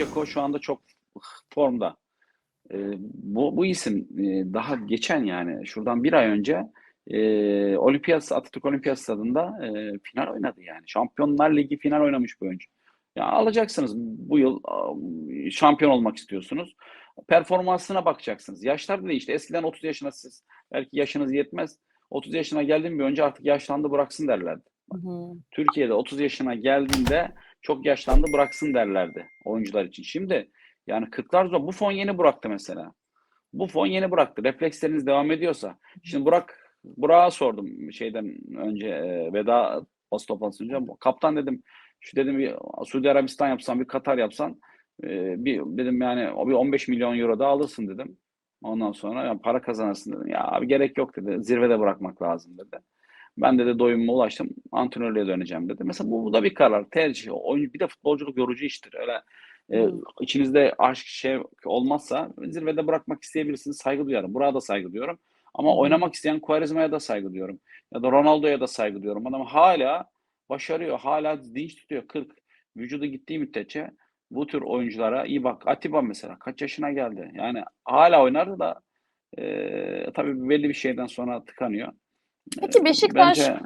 Ceko şu anda çok formda. E, bu, bu isim e, daha geçen yani şuradan bir ay önce e, Olimpiyat Atatürk Olimpiyat Stadı'nda e, final oynadı yani. Şampiyonlar Ligi final oynamış bu oyuncu. Ya alacaksınız bu yıl şampiyon olmak istiyorsunuz. Performansına bakacaksınız. Yaşlar da değişti. Eskiden 30 yaşına siz belki yaşınız yetmez. 30 yaşına geldiğim bir önce artık yaşlandı bıraksın derlerdi. Hı hı. Türkiye'de 30 yaşına geldiğinde çok yaşlandı bıraksın derlerdi oyuncular için. Şimdi yani 40'lar zor. Bu fon yeni bıraktı mesela. Bu fon yeni bıraktı. Refleksleriniz devam ediyorsa. Şimdi Burak Burak'a sordum şeyden önce e, veda bas toplantısı önce. Kaptan dedim şu dedim bir Suudi Arabistan yapsan bir Katar yapsan e, bir dedim yani o bir 15 milyon euro da alırsın dedim. Ondan sonra yani para kazanırsın dedim. Ya abi gerek yok dedi. Zirvede bırakmak lazım dedi. Ben de, de doyumuma ulaştım. Antrenörlüğe döneceğim dedi. Mesela bu, bu da bir karar, tercih. Oyun, bir de futbolculuk yorucu iştir. Öyle e, Hmm. içinizde aşk şey olmazsa zirvede bırakmak isteyebilirsiniz. Saygı duyarım. Burada da saygı duyuyorum. Ama oynamak isteyen Quaresma'ya da saygı duyuyorum. Ya da Ronaldo'ya da saygı duyuyorum. Adam hala başarıyor. Hala dinç tutuyor. 40. Vücudu gittiği müddetçe bu tür oyunculara iyi bak. Atiba mesela kaç yaşına geldi. Yani hala oynardı da e, tabii belli bir şeyden sonra tıkanıyor. Peki Beşiktaş Bence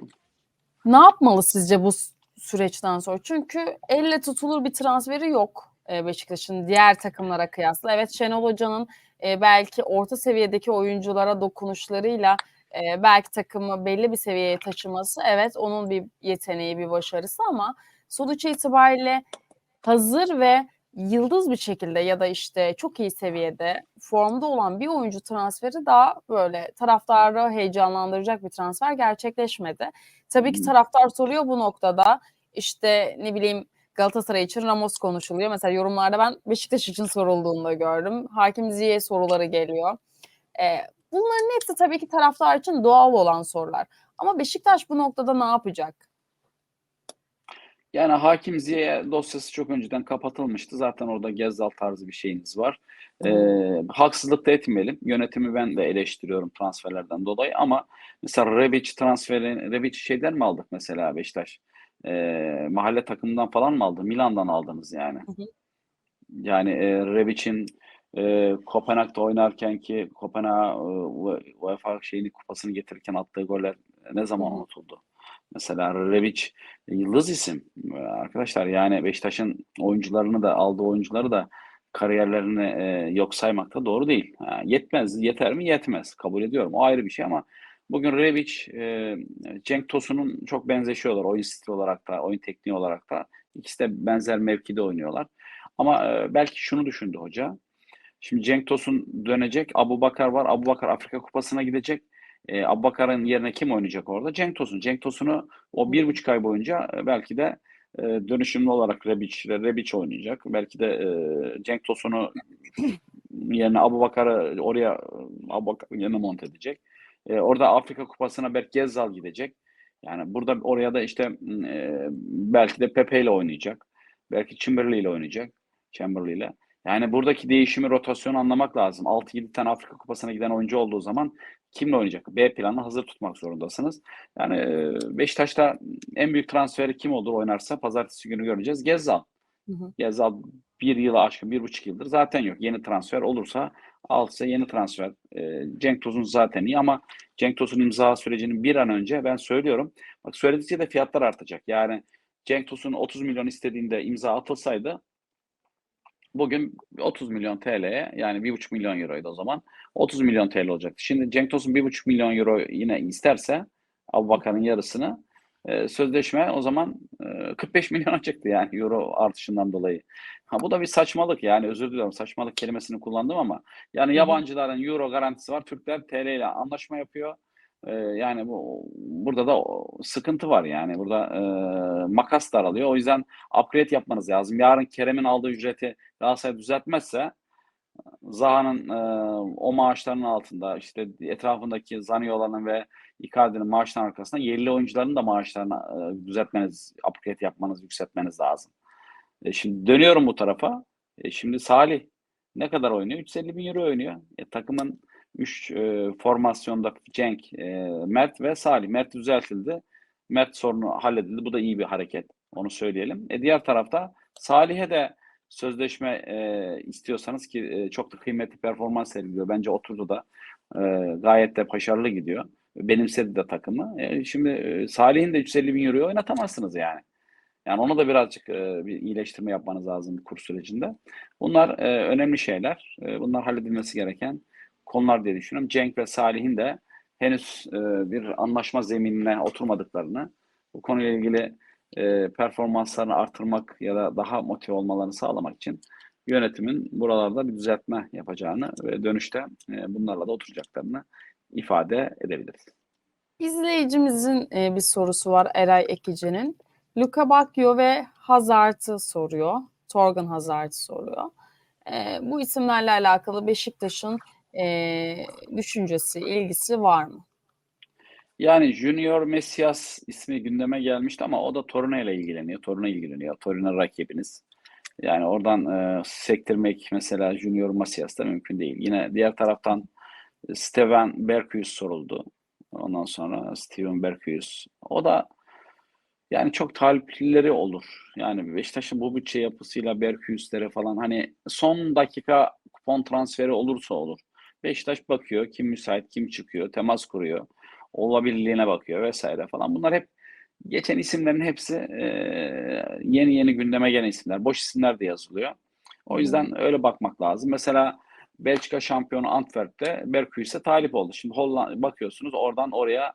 ne yapmalı sizce bu süreçten sonra? Çünkü elle tutulur bir transferi yok e, Beşiktaş'ın diğer takımlara kıyasla. Evet Şenol Hoca'nın e, belki orta seviyedeki oyunculara dokunuşlarıyla e, belki takımı belli bir seviyeye taşıması evet onun bir yeteneği, bir başarısı ama sonuç itibariyle hazır ve yıldız bir şekilde ya da işte çok iyi seviyede formda olan bir oyuncu transferi daha böyle taraftarı heyecanlandıracak bir transfer gerçekleşmedi. Tabii ki taraftar soruyor bu noktada. İşte ne bileyim Galatasaray için Ramos konuşuluyor. Mesela yorumlarda ben Beşiktaş için sorulduğunu da gördüm. Hakim Ziyech soruları geliyor. Ee, bunların hepsi tabii ki taraftar için doğal olan sorular. Ama Beşiktaş bu noktada ne yapacak? Yani Hakim Ziyech dosyası çok önceden kapatılmıştı. Zaten orada Gezzal tarzı bir şeyiniz var. Ee, haksızlık da etmeyelim. Yönetimi ben de eleştiriyorum transferlerden dolayı ama mesela Rebic transferi, Rebic şeyden mi aldık mesela Beşiktaş? Ee, mahalle takımından falan mı aldı? Milan'dan aldınız yani. Hı hı. Yani e, Rebic'in e, Kopenhag'da oynarken ki Kopenhag e, UEFA şeyini kupasını getirirken attığı goller ne zaman unutuldu? Mesela Rebic yıldız isim Ee, arkadaşlar yani Beşiktaş'ın oyuncularını da aldığı oyuncuları da kariyerlerini e, yok saymak da doğru değil. Ha, yetmez, yeter mi? Yetmez. Kabul ediyorum. O ayrı bir şey ama bugün Rebic, e, Cenk Tosun'un çok benzeşiyorlar oyun stili olarak da, oyun tekniği olarak da. İkisi de benzer mevkide oynuyorlar. Ama e, belki şunu düşündü hoca. Şimdi Cenk Tosun dönecek. Abu Bakar var. Abu Bakar Afrika Kupası'na gidecek. E, Abu Bakar'ın yerine kim oynayacak orada? Cenk Tosun. Cenk Tosun'u o bir buçuk ay boyunca e, belki de e, dönüşümlü olarak Rebic, Rebic oynayacak. Belki de e, Cenk Tosun'u yerine Abu Bakar'ı oraya Abu Bakar'ın yerine monte edecek. E, orada Afrika Kupası'na belki Gezzal gidecek. Yani burada oraya da işte e, belki de Pepe ile oynayacak. Belki Kimberley ile oynayacak. Chamberlain ile. Yani buradaki değişimi, rotasyonu anlamak lazım. 6-7 tane Afrika Kupası'na giden oyuncu olduğu zaman kimle oynayacak? B planını hazır tutmak zorundasınız. Yani e, Beşiktaş'ta en büyük transferi kim olur oynarsa pazartesi günü göreceğiz. Gezzal. Hı hı. Gezzal bir yılı aşkın, bir buçuk yıldır zaten yok. Yeni transfer olursa alsa yeni transfer. E, Cenk Tosun zaten iyi ama Cenk Tosun imza sürecinin bir an önce ben söylüyorum. Bak söyledikçe de fiyatlar artacak. Yani Cenk Tosun 30 milyon istediğinde imza atılsaydı bugün 30 milyon TL'ye yani 1,5 milyon euroydu o zaman. 30 milyon TL olacaktı. Şimdi Cenk Tosun 1,5 milyon euro yine isterse Abubakar'ın yarısını e, sözleşme o zaman e, 45 milyona çıktı yani euro artışından dolayı. Ha, bu da bir saçmalık yani özür diliyorum saçmalık kelimesini kullandım ama yani yabancıların euro garantisi var. Türkler TL ile anlaşma yapıyor. E, yani bu burada da sıkıntı var yani burada e, makas daralıyor. O yüzden upgrade yapmanız lazım. Yarın Kerem'in aldığı ücreti Galatasaray düzeltmezse Zaha'nın e, o maaşlarının altında işte etrafındaki Zaniolo'nun ve Icardi'nin maaşlarının arkasında yerli oyuncuların da maaşlarını e, düzeltmeniz, upgrade yapmanız, yükseltmeniz lazım. E, şimdi dönüyorum bu tarafa. E, şimdi Salih ne kadar oynuyor? 350 bin euro oynuyor. E, takımın 3 e, formasyonda Cenk, e, Mert ve Salih. Mert düzeltildi. Mert sorunu halledildi. Bu da iyi bir hareket. Onu söyleyelim. E, diğer tarafta Salih'e de sözleşme e, istiyorsanız ki e, çok da kıymetli performans sergiliyor. Bence oturdu da e, gayet de başarılı gidiyor. Benimsedi de takımı. E, şimdi e, Salih'in de 350 bin euroyu oynatamazsınız yani. Yani onu da birazcık e, bir iyileştirme yapmanız lazım bir kur sürecinde. Bunlar e, önemli şeyler. E, bunlar halledilmesi gereken konular diye düşünüyorum. Cenk ve Salih'in de henüz e, bir anlaşma zeminine oturmadıklarını, bu konuyla ilgili e, performanslarını artırmak ya da daha motive olmalarını sağlamak için yönetimin buralarda bir düzeltme yapacağını ve dönüşte e, bunlarla da oturacaklarını ifade edebiliriz. İzleyicimizin e, bir sorusu var Eray Ekici'nin. Luka Bakio ve Hazard'ı soruyor. Torgan Hazard'ı soruyor. E, bu isimlerle alakalı Beşiktaş'ın e, düşüncesi, ilgisi var mı? Yani Junior Messias ismi gündeme gelmişti ama o da Torino ile ilgileniyor. Torino ilgileniyor. Torino rakibiniz. Yani oradan e, sektirmek mesela Junior Messias da mümkün değil. Yine diğer taraftan Steven Berkhuis soruldu. Ondan sonra Steven Berkhuis. O da yani çok talipleri olur. Yani Beşiktaş'ın bu bütçe yapısıyla Berkhuis'lere falan hani son dakika kupon transferi olursa olur. Beşiktaş bakıyor kim müsait kim çıkıyor temas kuruyor olabilirliğine bakıyor vesaire falan. Bunlar hep geçen isimlerin hepsi e, yeni yeni gündeme gelen isimler. Boş isimler de yazılıyor. O yüzden öyle bakmak lazım. Mesela Belçika şampiyonu Antwerp'te Berkhuis'e talip oldu. Şimdi Hollanda bakıyorsunuz oradan oraya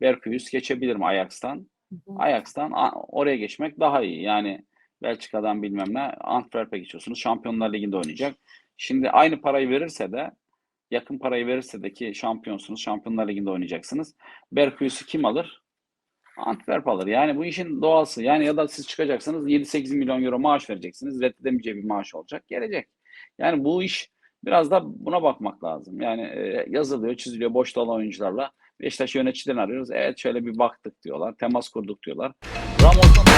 Berkhuis geçebilir mi Ajax'tan? Ajax'tan oraya geçmek daha iyi. Yani Belçika'dan bilmem ne Antwerp'e geçiyorsunuz. Şampiyonlar Ligi'nde oynayacak. Şimdi aynı parayı verirse de yakın parayı verirse de ki şampiyonsunuz. Şampiyonlar Ligi'nde oynayacaksınız. Berkhuis'i kim alır? Antwerp alır. Yani bu işin doğası. Yani ya da siz çıkacaksınız 7-8 milyon euro maaş vereceksiniz. Reddedemeyeceği bir maaş olacak. Gelecek. Yani bu iş biraz da buna bakmak lazım. Yani e, yazılıyor, çiziliyor boş olan oyuncularla. Beşiktaş yöneticilerini arıyoruz. Evet şöyle bir baktık diyorlar. Temas kurduk diyorlar. Ramos'tan